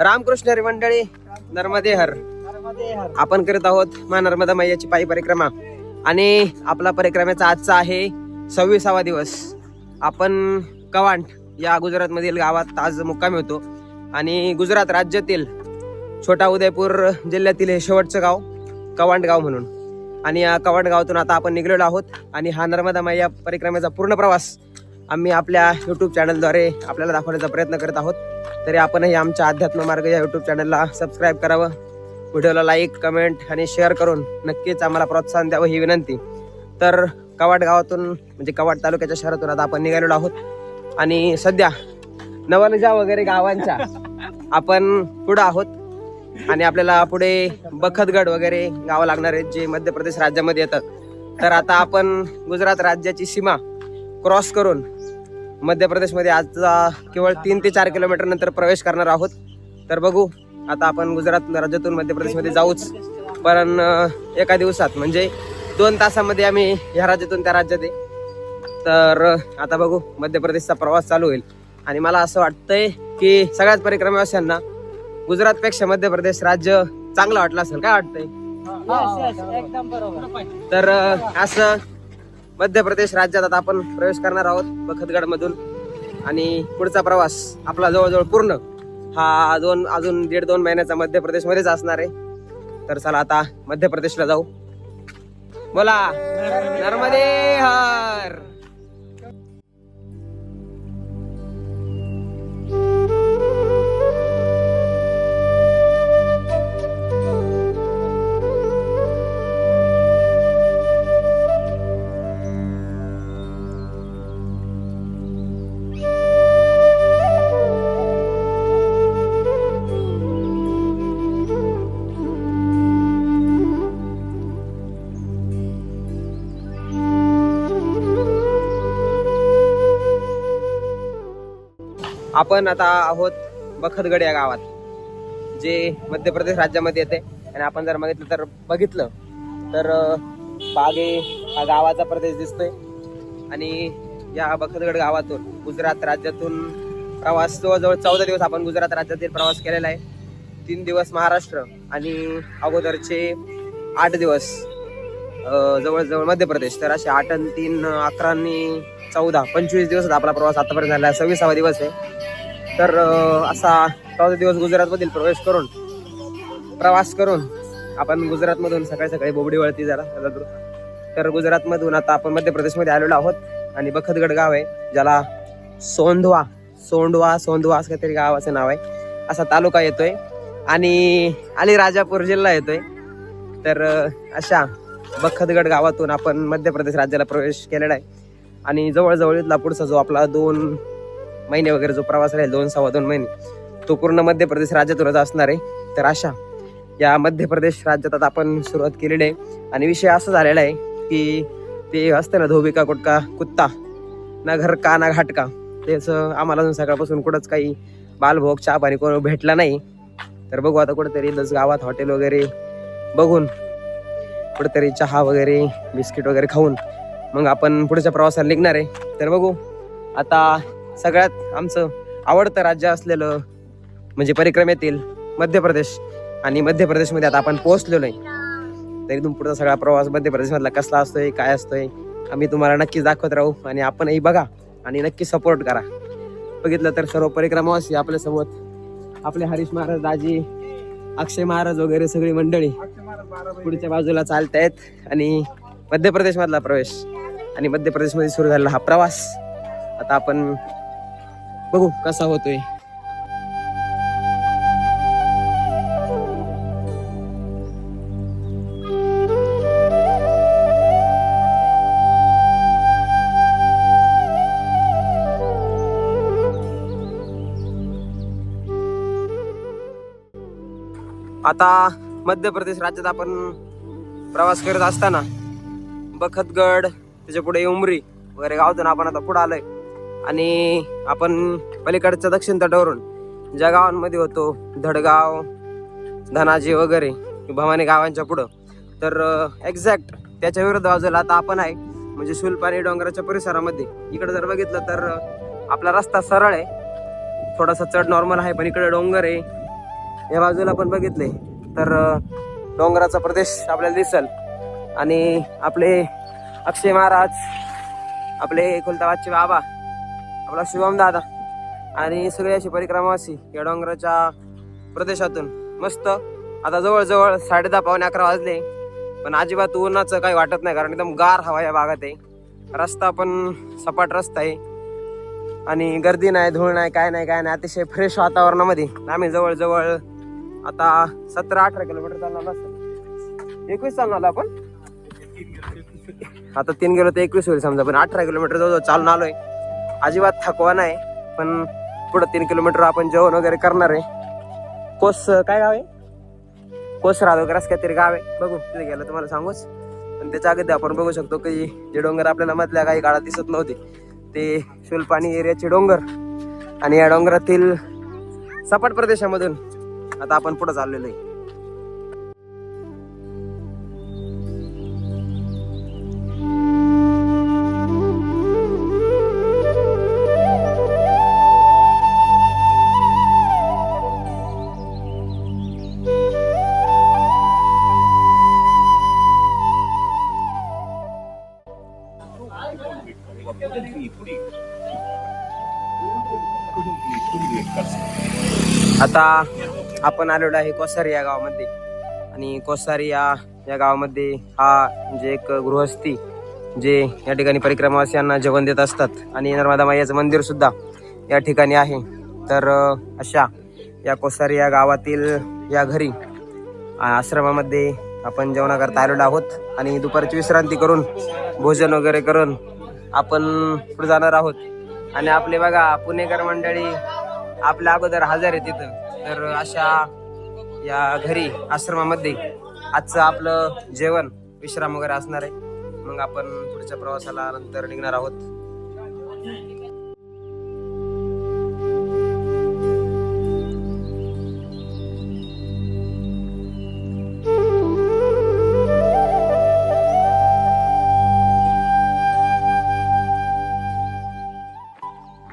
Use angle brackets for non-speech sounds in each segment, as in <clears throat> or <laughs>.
रामकृष्ण हरी मंडळी नर्मदे हर. आपण करत आहोत मा नर्मदा मैयाची पायी परिक्रमा. आणि आपला परिक्रमेचा आजचा आहे सव्वीसावा दिवस. आपण कवांट या गुजरातमधील गावात आज मुक्कामी होतो. आणि गुजरात राज्यातील छोटा उदयपूर जिल्ह्यातील हे शेवटचं गाव कवांट गाव म्हणून. आणि या कवांट गावातून आता आपण निघलेलो आहोत. आणि हा नर्मदा मैया परिक्रमेचा पूर्ण प्रवास आम्ही आपल्या युट्यूब चॅनलद्वारे आपल्याला दाखवण्याचा प्रयत्न करत आहोत. तरी आपणही आमच्या अध्यात्म मार्ग या युट्यूब चॅनलला सबस्क्राईब करावं. व्हिडिओला लाईक कमेंट आणि शेअर करून नक्कीच आम्हाला प्रोत्साहन द्यावं ही विनंती. तर कवाट गावातून म्हणजे कवाट तालुक्याच्या शहरातून आता आपण निघालेलो आहोत. आणि सध्या नवनजा वगैरे गावांच्या <laughs> आपण पुढं आहोत. आणि आपल्याला पुढे बखतगड वगैरे गावं लागणार आहेत जे मध्य प्रदेश राज्यामध्ये येतात तर आता आपण गुजरात राज्याची सीमा क्रॉस करून मध्य प्रदेशमध्ये आजचा केवळ तीन ते चार किलोमीटर नंतर प्रवेश करणार आहोत. तर बघू आता आपण गुजरात राज्यातून मध्य प्रदेशमध्ये जाऊच. पण एका दिवसात म्हणजे दोन तासामध्ये आम्ही ह्या राज्यातून त्या राज्यात आहे. तर आता बघू मध्य प्रदेशचा प्रवास चालू होईल. आणि मला असं वाटतंय की सगळ्याच परिक्रमावासियांना गुजरातपेक्षा मध्य प्रदेश राज्य चांगलं वाटलं असेल. काय वाटतंय? तर असं मध्य प्रदेश राज्यात आता आपण प्रवेश करणार आहोत बखतगड मधून आणि पुढचा प्रवास आपला जवळजवळ पूर्ण हा दोन अजून दीड दोन महिन्याचा मध्य प्रदेश मध्येच असणार आहे. तर चला आता मध्य प्रदेशला जाऊ. बोला नर्मदे हर! आपण आता आहोत बखतगड या गावात जे मध्य प्रदेश राज्यामध्ये येते. आणि आपण जर बघितलं तर बघितलं तर बागे हा गावाचा प्रदेश दिसतोय. आणि या बखतगड गावातून गुजरात राज्यातून प्रवास जवळजवळ चौदा दिवस आपण गुजरात राज्यातील प्रवास केलेला आहे. तीन दिवस महाराष्ट्र आणि अगोदरचे आठ दिवस जवळजवळ मध्य प्रदेश. तर असे आठ आणि तीन अकरा आणि चौदा पंचवीस दिवस आपला प्रवास आतापर्यंत झाला आहे. सव्वीसावा दिवस आहे. तर असा चौदा दिवस गुजरातमधील प्रवेश करून प्रवास करून आपण गुजरातमधून सकाळी सकाळी बोबडी वळती जरा तर गुजरातमधून आता आपण मध्य प्रदेशमध्ये आलेलो आहोत आणि बखतगड गाव आहे ज्याला सोंधवा सोंडवा सोंधवा असं काहीतरी गावाचं नाव आहे. असा तालुका येतोय आणि अलीराजापूर जिल्हा येतोय. तर अशा बखतगड गावातून आपण मध्य प्रदेश राज्याला प्रवेश केलेला आहे. आणि जवळजवळ इथला पुढचा जो आपला दोन महिने वगैरे जो प्रवास राहील दोन सव्वा दोन महिने तो पूर्ण मध्य प्रदेश राज्यातूनच असणार आहे. तर अशा या मध्य प्रदेश राज्यात आता आपण सुरुवात केलेली आहे. आणि विषय असा झालेला आहे की ते असतं ना धोबिका कुटका कुत्ता ना घर का ना घाटका त्याचं आम्हाला अजून सकाळपासून कुठंच काही बालभोग चहा पाणी कोण भेटला नाही. तर बघू आता कुठेतरी दस गावात हॉटेल वगैरे बघून कुठेतरी चहा वगैरे बिस्किट वगैरे खाऊन मग आपण पुढच्या प्रवासाला निघणार आहे. तर बघू आता सगळ्यात आमचं आवडतं राज्य असलेलं म्हणजे परिक्रमेतील मध्य प्रदेश आणि मध्य प्रदेशमध्ये आता आपण पोहोचलेलो आहे. तर इथून पुढचा सगळा प्रवास मध्य प्रदेशमधला कसला असतोय काय असतोय आम्ही तुम्हाला नक्कीच दाखवत राहू. आणि आपणही बघा आणि नक्की सपोर्ट करा. बघितलं तर सर्व परिक्रमावासी आपल्यासोबत आपले हरीश महाराज दाजी अक्षय महाराज वगैरे सगळी मंडळी पुढच्या बाजूला चालत आहेत आणि मध्य प्रदेशमधला प्रवेश. आणि मध्य प्रदेशमध्ये सुरू झालेला हा प्रवास. आता आपण बघू कसा होतोय. आता मध्य प्रदेश राज्यात आपण प्रवास करत असताना बखतगड त्याच्या पुढे उमरी वगैरे गावातून आपण आता पुढे आलोय. आणि आपण पलीकडच्या दक्षिण तटावरून ज्या गावांमध्ये होतो धडगाव धनाजी वगैरे भवानी गावांच्या पुढं तर एक्झॅक्ट त्याच्या विरुद्ध बाजूला आता आपण आहे. म्हणजे सुलपाणी डोंगराच्या परिसरामध्ये. इकडे जर बघितलं तर आपला रस्ता सरळ आहे. थोडासा चढ नॉर्मल आहे पण इकडे डोंगर आहे. या बाजूला आपण बघितले तर डोंगराचा प्रदेश आपल्याला दिसल. आणि आपले अक्षय महाराज आपले कुलताबादचे बाबा आपला शिवम दादा आणि सगळी अशी परिक्रमा अशी या डोंगराच्या प्रदेशातून. मस्त. आता जवळजवळ साडे दहा पावणे अकरा वाजले. पण अजिबात उन्हाचं काही वाटत नाही कारण एकदम गार हवा या भागात आहे. रस्ता पण सपाट रस्ता आहे. आणि गर्दी नाही धूळ नाही काय नाही काय नाही. अतिशय फ्रेश वातावरणामध्ये. आम्ही जवळजवळ आता सतरा अठरा किलोमीटर चालणार असेल एकवीस चालणार आपण? आता तीन गेलो तर एकवीस होईल समजा. पण अठरा किलोमीटर जवळ चालून आलोय. अजिबात थकवा नाही पण पुढं तीन किलोमीटर आपण जेवण वगैरे करणार आहे. कोस काय गाव आहे? कोस वगैरे असं काहीतरी गाव आहे. बघू तिथे गेलं तुम्हाला सांगूच. पण त्याच्या अगदी आपण बघू शकतो की जे डोंगर आपल्याला मधल्या काही काळात दिसत नव्हते ते शुलपाणी एरियाचे डोंगर. आणि या डोंगरातील सपाट प्रदेशामधून आता आपण पुढे चाललेलो आहे. आता आपण आलेलो आहे कोसारी या गावामध्ये. आणि कोसारी या या गावामध्ये हा म्हणजे एक गृहस्थी जे या ठिकाणी परिक्रमावासियांना जेवण देत असतात. आणि नर्मदा मायाचं मंदिर सुद्धा या ठिकाणी आहे. तर अशा या कोसारी या गावातील या घरी आश्रमामध्ये आपण जेवणाकरता आलेलो आहोत. आणि दुपारची विश्रांती करून भोजन वगैरे करून आपण पुढे जाणार आहोत. आणि आपले बघा पुणेकर मंडळी आपल्या अगोदर हजर आहे तिथं. तर अशा या घरी आश्रमामध्ये आजचं आपलं जेवण विश्राम वगैरे असणार आहे. मग आपण पुढच्या प्रवासाला नंतर निघणार आहोत.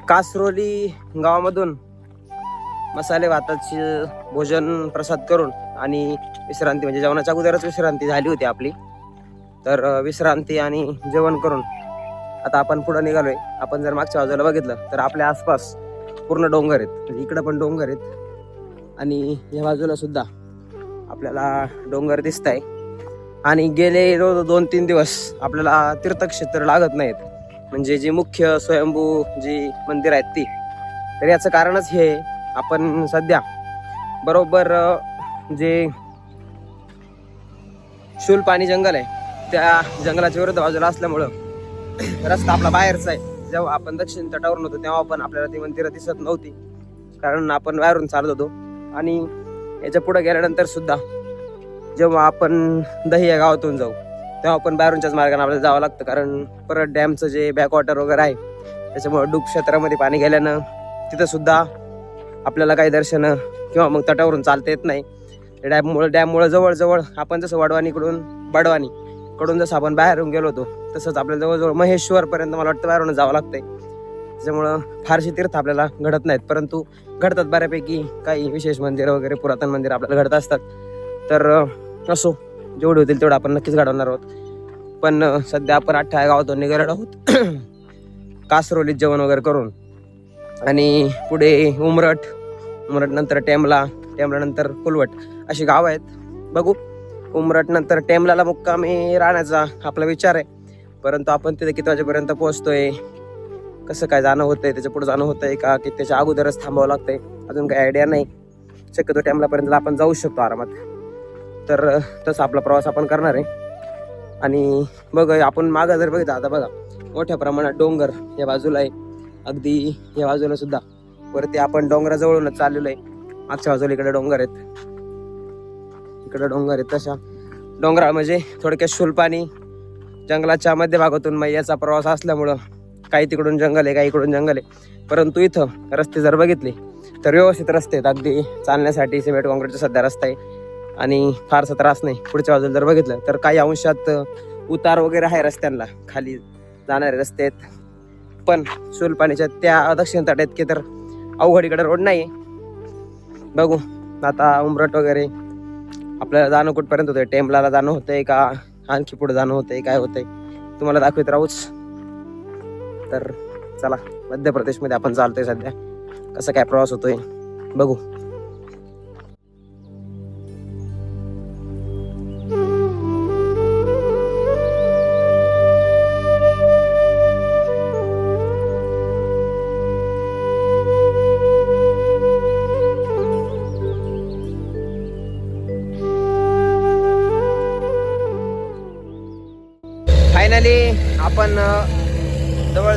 कासरोली गावामधून मसाले भाताचे भोजन प्रसाद करून आणि विश्रांती म्हणजे जेवणाच्या अगोदरच विश्रांती झाली होती आपली. तर विश्रांती आणि जेवण करून आता आपण पुढे निघालोय. आपण जर मागच्या बाजूला बघितलं तर आपल्या आसपास पूर्ण डोंगर आहेत. म्हणजे इकडं पण डोंगर आहेत. आणि या बाजूला सुद्धा आपल्याला डोंगर दिसत आहे आणि गेले रोज दोन तीन दिवस आपल्याला तीर्थक्षेत्र लागत नाहीत. म्हणजे जी मुख्य स्वयंभू जी मंदिर आहेत ती. तर याचं कारणच हे आपण सध्या बरोबर जे शूल पाणी जंगल आहे त्या जंगलाच्या विरुद्ध बाजूला असल्यामुळं रस्ता आपला बाहेरचा आहे. जेव्हा आपण दक्षिण तटावरून होतो तेव्हा पण आपल्याला ती मंदिरं दिसत नव्हती. कारण आपण बाहेरून चालत होतो. आणि याच्यापुढे गेल्यानंतर सुद्धा जेव्हा आपण दही या गावातून जाऊ तेव्हा आपण बाहेरूनच्याच मार्गाने आपल्याला जावं लागतं. कारण परत डॅमचं जे बॅकवॉटर वगैरे आहे त्याच्यामुळे डूब क्षेत्रामध्ये पाणी गेल्यानं तिथं सुद्धा आपल्याला काही दर्शन किंवा मग तटावरून चालता येत नाही. डॅममुळं डॅममुळं जवळजवळ आपण जसं वडवानीकडून बडवानी कडून जसं आपण बाहेरून गेलो होतो तसंच आपल्याला जवळजवळ महेश्वरपर्यंत मला वाटतं बाहेरून जावं लागतंय. त्याच्यामुळं फारशी तीर्थ आपल्याला घडत नाहीत परंतु घडतात बऱ्यापैकी काही विशेष मंदिरं वगैरे पुरातन मंदिर आपल्याला घडत असतात. तर असो जेवढे होतील तेवढं आपण नक्कीच घडवणार आहोत. पण सध्या आपण अठ्ठा गावातून निघालेलो आहोत. <clears throat> कासरोलीत जेवण वगैरे करून आणि पुढे उमरट उमरट नंतर टेमला टेमला नंतर कुलवट. अशी गाव आहेत. बघू. उमरट नंतर टेमलाला मुक्कामी राहण्याचा आपला विचार आहे. परंतु आपण तिथे किती वाजेपर्यंत पोहोचतोय? कसं काय जाणं होतंय? त्याच्या पुढे जाणं होतंय का? की त्याच्या अगोदरच थांबावं लागतंय? अजून काही आयडिया नाही. शक्यतो टेमलापर्यंत आपण जाऊ शकतो आरामात. तर तसा आपला प्रवास आपण करणार आहे. आणि बघ आपण मागं जर बघितलं आता बघा. मोठ्या प्रमाणात डोंगर या बाजूला आहे. अगदी या बाजूला सुद्धा. वरती आपण डोंगराजवळूनच चाललेलो आहे. मागच्या बाजूला इकडे डोंगर आहेत. इकडे डोंगर आहेत तशा. डोंगरा म्हणजे थोडक्यात शुलपाणी जंगलाच्या मध्यभागातून मैयाचा प्रवास असल्यामुळं काही तिकडून जंगल आहे काही इकडून जंगल आहे. परंतु इथं रस्ते जर बघितले तर व्यवस्थित रस्ते आहेत. अगदी चालण्यासाठी सिमेंट कॉन्क्रीटचा सध्या रस्ता आहे. आणि फारसा त्रास नाही. पुढच्या बाजूला जर बघितलं तर काही अंशात उतार वगैरे आहे रस्त्यांना. खाली जाणारे रस्ते आहेत. पण शुलपाणीच्या त्या दक्षिण तट्यात की तर अवघडीकडे रोड नाही. बघू आता उमरट वगैरे. आपल्याला जाणं कुठपर्यंत होतंय? टेम्पलाला जाणं होतंय का? आणखी पुढे जाणं होतंय? काय होतंय? तुम्हाला दाखवत राहूच. तर चला मध्य प्रदेशमध्ये आपण चालतोय सध्या. कसं काय प्रवास होतोय? बघू.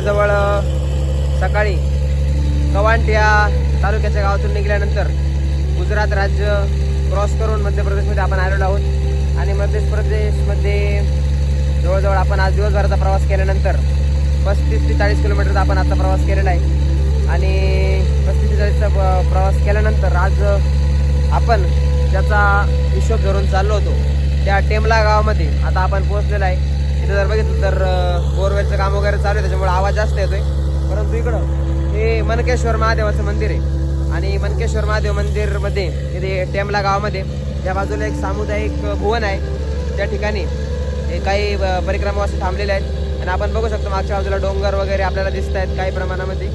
जवळ सकाळी कवांट या तालुक्याच्या गावातून निघाल्यानंतर गुजरात राज्य क्रॉस करून मध्य प्रदेशमध्ये आपण आलेलो आहोत. आणि मध्य प्रदेशमध्ये जवळजवळ आपण आज दिवसभराचा प्रवास केल्यानंतर पस्तीस ते चाळीस किलोमीटरचा आपण आता प्रवास केलेला आहे. आणि पस्तीस ते चाळीसचा प्रवास केल्यानंतर आज आपण ज्याचा हिशोब धरून चाललो होतो त्या टेमला गावामध्ये आता आपण पोहोचलेला आहे. इथं जर बघितलं तर बोरवेलचं काम वगैरे चालू आहे त्याच्यामुळे आवाज जास्त येतोय. परंतु इकडं हे मनकेश्वर महादेवाचं मंदिर आहे. आणि मनकेश्वर महादेव मंदिरमध्ये इथे टेमला गावामध्ये त्या बाजूला एक सामुदायिक भुवन आहे. त्या ठिकाणी हे काही परिक्रमा परिक्रमावासी थांबलेले आहेत. आणि आपण बघू शकतो मागच्या बाजूला डोंगर वगैरे आपल्याला दिसत आहेत काही प्रमाणामध्ये.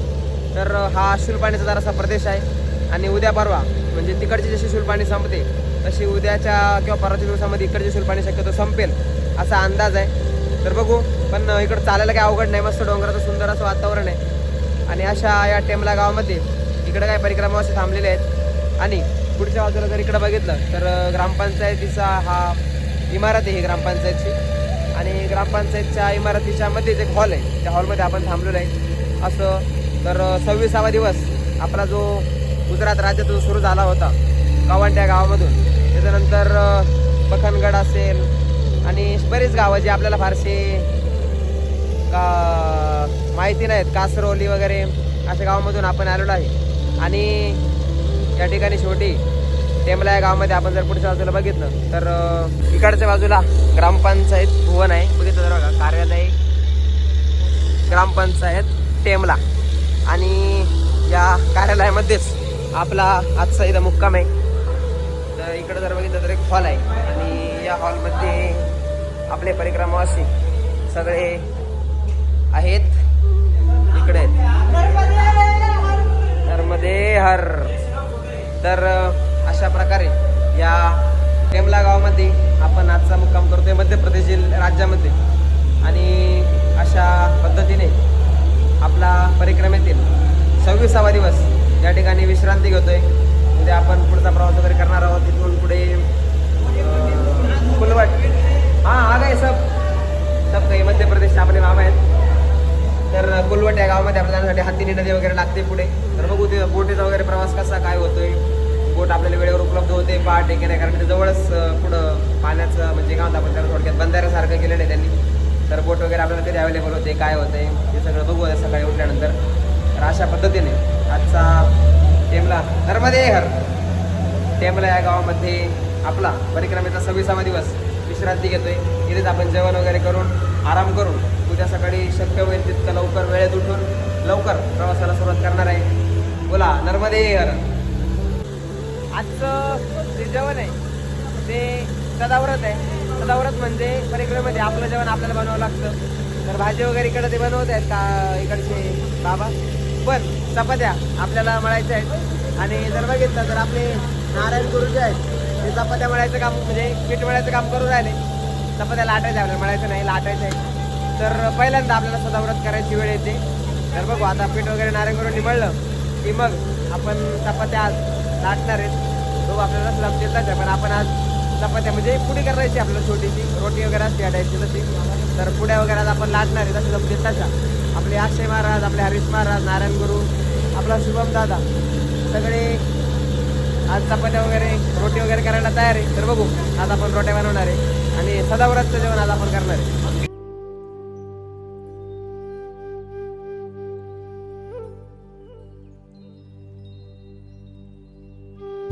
तर हा शुलपाणीचा जरासा प्रदेश आहे. आणि उद्या परवा म्हणजे तिकडची जशी शुलपाणी संपते तशी उद्याच्या किंवा परवाच्या दिवसामध्ये इकडची शुलपाणी शक्यतो संपेल असा अंदाज आहे. तर बघू. पण इकडं चालायला काही अवघड नाही. मस्त डोंगराचं सुंदर असं वातावरण आहे. आणि अशा या टेमला गावामध्ये इकडे काही असे थांबलेले आहेत. आणि पुढच्या बाजूला जर इकडं बघितलं तर ग्रामपंचायतीचा हा इमारत आहे ही ग्रामपंचायतची. आणि ग्रामपंचायतच्या इमारतीच्या मध्येच एक हॉल आहे. त्या हॉलमध्ये आपण थांबलेलो आहे. असं तर सव्वीसावा दिवस आपला जो गुजरात राज्यातून सुरू झाला होता कवांट्या गावामधून. त्याच्यानंतर अ, बखनगड असेल आणि बरेच गावं जे आपल्याला फारसे का माहिती नाहीत. कासरोली वगैरे अशा गावामधून आपण आलेलो आहे. आणि या ठिकाणी शेवटी टेमला या गावामध्ये आपण जर पुढच्या बाजूला बघितलं तर इकडच्या बाजूला ग्रामपंचायत भुवन आहे. बघितलं तर बघा कार्यालय ग्रामपंचायत टेमला. आणि या कार्यालयामध्येच आपला आजचा इथं मुक्काम आहे. तर इकडं जर बघितलं तर एक हॉल आहे. आणि या हॉलमध्ये आपले परिक्रमावासी सगळे आहेत. इकडे तर नर्मदे हर तर अशा प्रकारे या टेमला गावामध्ये आपण आजचा मुक्काम करतोय मध्य प्रदेश राज्यामध्ये. आणि अशा पद्धतीने आपला परिक्रमेतील सव्वीसावा दिवस या ठिकाणी विश्रांती घेतोय. उद्या आपण पुढचा प्रवास वगैरे करणार आहोत. तिथून पुढे अ, हां आ गए सब. सब काही मध्य प्रदेशचे आपले मामा आहेत. तर कुलवट या गावामध्ये आपल्या जाण्यासाठी हत्तीनी नदी वगैरे लागते पुढे. तर बघू ते बोटीचा वगैरे प्रवास कसा काय होतोय. बोट आपल्याला वेळेवर उपलब्ध होते पहाटे की नाही कारण ते जवळच पुढं पाण्याचं म्हणजे काय होतं आपण त्याला थोडक्यात बंधाऱ्यासारखं केलेलं आहे त्यांनी. तर बोट वगैरे आपल्याला कधी अवेलेबल होते काय होते हे सगळं बघू आहे सकाळी उठल्यानंतर. तर अशा पद्धतीने आजचा टेमला नर्मदे हर टेमला या गावामध्ये आपला परिक्रमेचा सव्वीसावा दिवस. विश्रांती घेतोय. इथेच आपण जेवण वगैरे करून आराम करून उद्या सकाळी शक्य होईल तितकं लवकर वेळेत उठून लवकर प्रवासाला सुरुवात करणार आहे. बोला नर्मदे हर आजचं जे जेवण आहे ते सदाव्रत आहे. सदाव्रत म्हणजे परिक्रमेमध्ये आपलं जेवण आपल्याला बनवावं लागतं. तर भाजी वगैरे इकडे ते बनवत आहेत का इकडचे बाबा? पण चपात्या आपल्याला मळायच्या आहेत. आणि जर बघितलं तर आपले नारायण गुरु जे आहेत. ते चपात्या मळायचं काम म्हणजे पीठ मळायचं काम करून राहिले. चपात्या लाटायचं आपल्याला मळायचं नाही लाटायचं आहे तर पहिल्यांदा आपल्याला सदाव्रत करायची वेळ येते. तर बघू आता पीठ वगैरे नारायण गुरु निवडलं की मग आपण चपात्या आज लाटणार आहेत. तो आपल्याला स्लब देतात पण आपण आज चपात्या म्हणजे पुडी करायची आपल्याला छोटीशी. रोटी वगैरे असते अटायची तशी. तर पुड्या वगैरे आज आपण लाटणार आहे तसं जमते तशा आपले अक्षय महाराज आपले हरीश महाराज नारायण गुरु आपला शुभम दादा सगळे आज चपात्या वगैरे रोटी वगैरे करायला तयार आहे. तर बघू आज आपण रोट्या बनवणार आहे. आणि सदाव्रतचं जेवण आज आपण करणार आहे.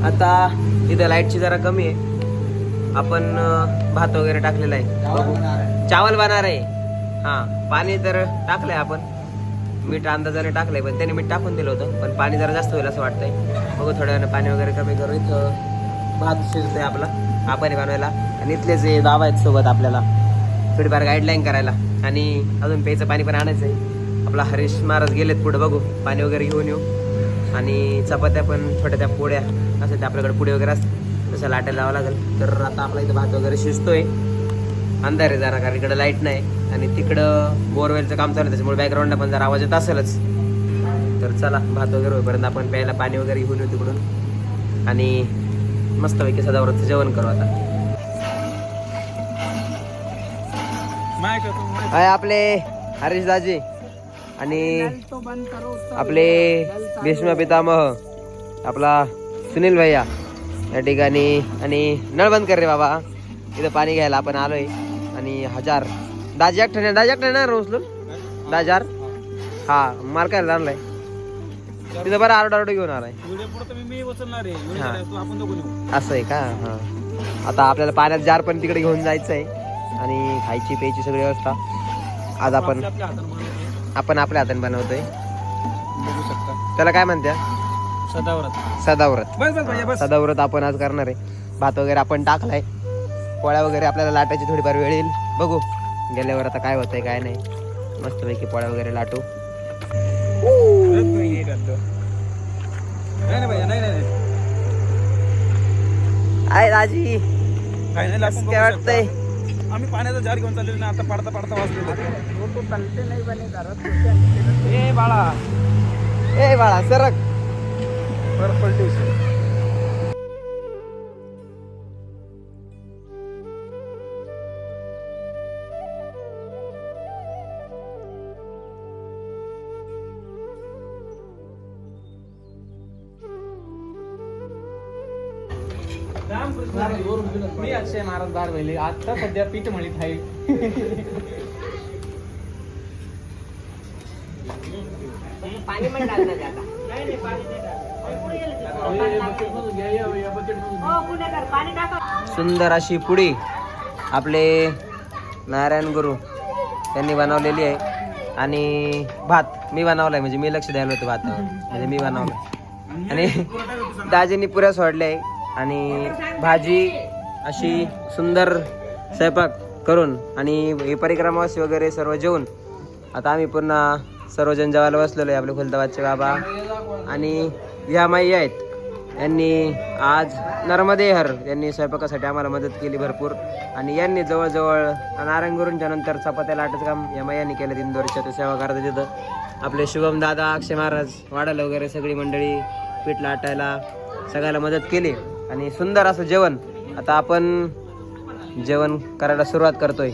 आता इथं लाईटची जरा कमी आहे. आपण भात वगैरे टाकलेला आहे. बघू. चावल बनणार आहे. हा पाणी तर टाकलंय आपण. मीठ अंदाजाने टाकलंय पण त्याने मीठ टाकून दिलं होतं पण पाणी जरा जास्त होईल असं वाटतंय. बघू थोड्या वेळानं पाणी वगैरे कमी करू. इथं भात शिजतोय आपला. आपण बनवायला. आणि इथले जे दावा आहेत सोबत आपल्याला. थोडीफार गाईडलाईन करायला. आणि अजून प्यायचं पाणी पण आणायचं आहे आपला हरीश महाराज गेलेत पुढे बघू. पाणी वगैरे घेऊन येऊ. आणि चपात्या पण छोट्या त्या पोळ्या. असं ते आपल्याकडे पुढे वगैरे असतात. तसं लाटायला लावावं लागेल. तर आता आपला इथं भात वगैरे शिजतोय. अंधार आहे जरा कारण इकडं लाइट नाही. आणि तिकडं बोरवेलचं काम चालू आहे. त्याच्यामुळे बॅकग्राऊंडला पण जरा आवाज येत असेलच. तर चला भात वगैरे होईपर्यंत आपण प्यायला पाणी वगैरे घेऊन येऊ तिकडून. आणि मस्तपैकी सदावरचं जेवण करू आता. आहे आपले हरीश दाजी आणि आपले भीष्म पितामह आपला सुनील भैया या ठिकाणी. आणि नळ बंद कर रे बाबा. इथं पाणी घ्यायला आपण आलोय. आणि हजार. दाजी एकट्याने दाजी एकट्याने ना उचलून? दाजार हा माल काय आणलाय. तिथं बरं आरड आरड घेऊन आलाय. मी उचलणार आहे. व्हिडिओ हा. काढायला तू आपण दोघं नेऊ. असं आहे का? हा. आता आपल्याला पाण्यात जार पण तिकडे घेऊन जायचं आहे आणि खायची प्यायची सगळी व्यवस्था. आज आपण आपल्या आपल्या हाताने बनवतो. आपण आपल्या हाताने बनवतोय. बघू शकता. त्याला काय म्हणत्या? सदावरात. सदाव्रत. बस बस भैया बस. सदाव्रत आपण आज करणार आहे. भात वगैरे आपण टाकलाय. पोळ्या वगैरे आपल्याला लाटायची थोडीफार वेळ येईल. बघू. गेल्यावर आता काय होतंय काय नाही. मस्तपैकी पोळ्या वगैरे लाटू. नाही नाही भैया नाही नाही नाही. आहे नाही लागून काय वाटतंय. आम्ही पाण्याचा जार घेऊन चाललेलो ना आता पडता पडता वाचलेलो ए बाळा. ए बाळा सरक. बरं पलटी मी अक्षय महाराज आता सध्या पीठ म्हणीत आहे. सुंदर अशी पुडी आपले नारायण गुरु त्यांनी बनवलेली आहे. आणि भात मी बनवलाय म्हणजे मी लक्ष द्यायला होतं भातावर म्हणजे मी बनवलं आणि दाजींनी पुऱ्या सोडल्या आहे. आणि भाजी अशी सुंदर स्वयंपाक करून आणि हे परिक्रमावासी वगैरे सर्व जेवून आता आम्ही पुन्हा सर्वजण जेवायला बसलेलो आहे आपले खुलताबादचे बाबा आणि ह्या माई आहेत. यांनी आज नर्मदेहर यांनी स्वयंपाकासाठी आम्हाला मदत केली भरपूर. आणि यांनी जवळजवळ नारायणगुरूंच्या नंतर चपात्या लाटायचं काम या मायांनी केलं इंदोरच्या ते सेवा करता तिथं. आपले शुभम दादा अक्षय महाराज वाडाला वगैरे सगळी मंडळी पीठ लाटायला सगळ्याला मदत केली. आणि सुंदर असं जेवण. आता आपण जेवण करायला सुरुवात करतोय.